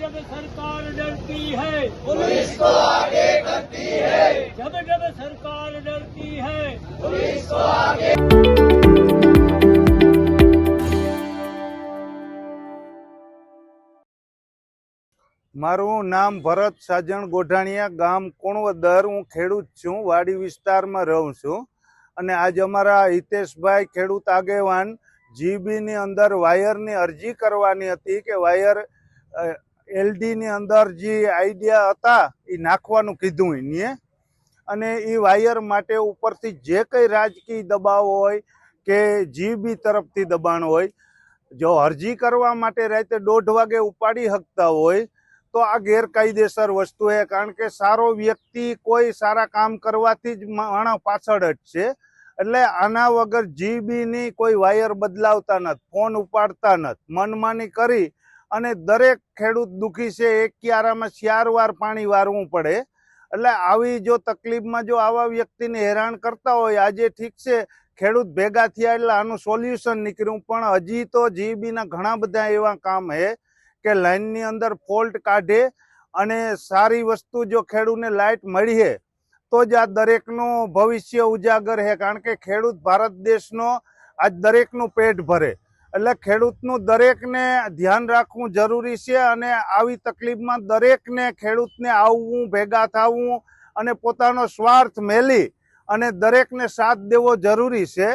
जब सरकार डरती है पुलिस को आगे करती है जब जब सरकार डरती है મારું નામ ભરત સાજણ ગોઢાણીયા ગામ કુણવદર હું ખેડૂત છું વાડી વિસ્તારમાં રહું છું અને આજ અમારા હિતેશભાઈ ખેડૂત આગેવાન જીબીની અંદર વાયરની અરજી કરવાની હતી કે વાયર એલડીની અંદર જે આઈડિયા હતા, એ નાખવાનું કીધું એને અને એ વાયર માટે ઉપરથી જે કંઈ રાજકીય દબાવ હોય કે જીબી તરફથી દબાણ હોય, જો અરજી કરવા માટે રાતે દોઢ વાગે ઉપાડી શકતા હોય, તો આ ગેરકાયદેસર વસ્તુ છે. કારણ કે સારો વ્યક્તિ કોઈ સારા કામ કરવાથી જ માણસ પાછળ જ છે. એટલે આના વગર જીબીની કોઈ વાયર બદલાવતા નથી ફોન ઉપાડતા નથી. મનમાની કરી અને દરેક ખેડૂત દુખી છે, એક ક્યારામાં ચાર વાર પાણી વારવું પડે. એટલે આવી જો તકલીફમાં જો આવા વ્યક્તિને હેરાન કરતા હોય, આજે ઠીક છે, ખેડૂત ભેગા થયા એટલે આનું સોલ્યુશન નીકળ્યું, પણ હજી તો જીબીના ઘણા બધા એવા કામ છે કે લાઇનની અંદર ફોલ્ટ કાઢે અને સારી વસ્તુ જો ખેડૂતને લાઇટ મળીએ તો જ આ દરેકનું ભવિષ્ય ઉજાગર છે કારણ કે ખેડૂત ભારત દેશનો આજ દરેકનું પેટ ભરે. એટલે ખેડૂતનું દરેકને ધ્યાન રાખવું જરૂરી છે અને આવી તકલીફમાં દરેકને ખેડૂતને આવવું, ભેગા થવું અને પોતાનો સ્વાર્થ મેલી અને દરેકને સાથ દેવો જરૂરી છે.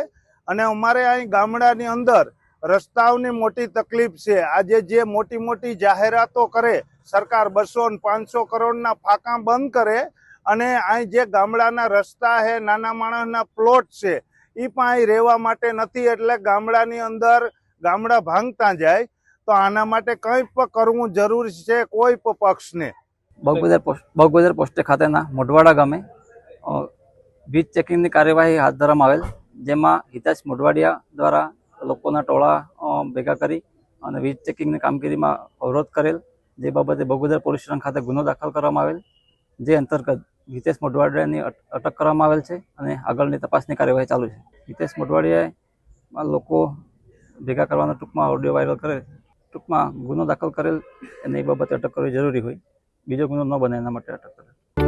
અને અમારે અહીં ગામડાની અંદર રસ્તાઓની મોટી તકલીફ છે. આજે જે મોટી મોટી જાહેરાતો કરે, સરકાર બસો ને પાંચસો કરોડના ફાંકા બંધ કરે અને અહીં જે ગામડાના રસ્તા છે નાના માણસના પ્લોટ છે એ પણ અહીં રહેવા માટે નથી. એટલે ગામડાની અંદર ગામડા ભાંગતા જાય, તો આના માટે કંઈ પણ કરવું જરૂરી છે કોઈ પણ પક્ષને? બગબજાર બગબજાર પોસ્ટે ખાતેના મોઢવાડા ગામે વીજ ચેકિંગની કાર્યવાહી હાથ ધરવામાં આવેલ, જેમાં હિતાશ મોઢવાડિયા દ્વારા લોકોના ટોળા ભેગા કરી અને વીજ ચેકિંગની કામગીરીમાં અવરોધ કરેલ, જે બાબતે બગોદર પોલીસ સ્ટેશન ખાતે ગુનો દાખલ કરવામાં આવેલ, જે અંતર્ગત હિતેશ મોઢવાડિયાની અટ- અટક કરવામાં આવેલ છે અને આગળની તપાસની કાર્યવાહી ચાલુ છે. હિતેશ મોઢવાડિયાએ લોકો ભેગા કરવાનો ટૂંકમાં ઓડિયો વાયરલ કરે, ટૂંકમાં ગુનો દાખલ કરેલ અને એ બાબતે અટક કરવી જરૂરી હોય. બીજો ગુનો ન બને એના માટે અટક કરે.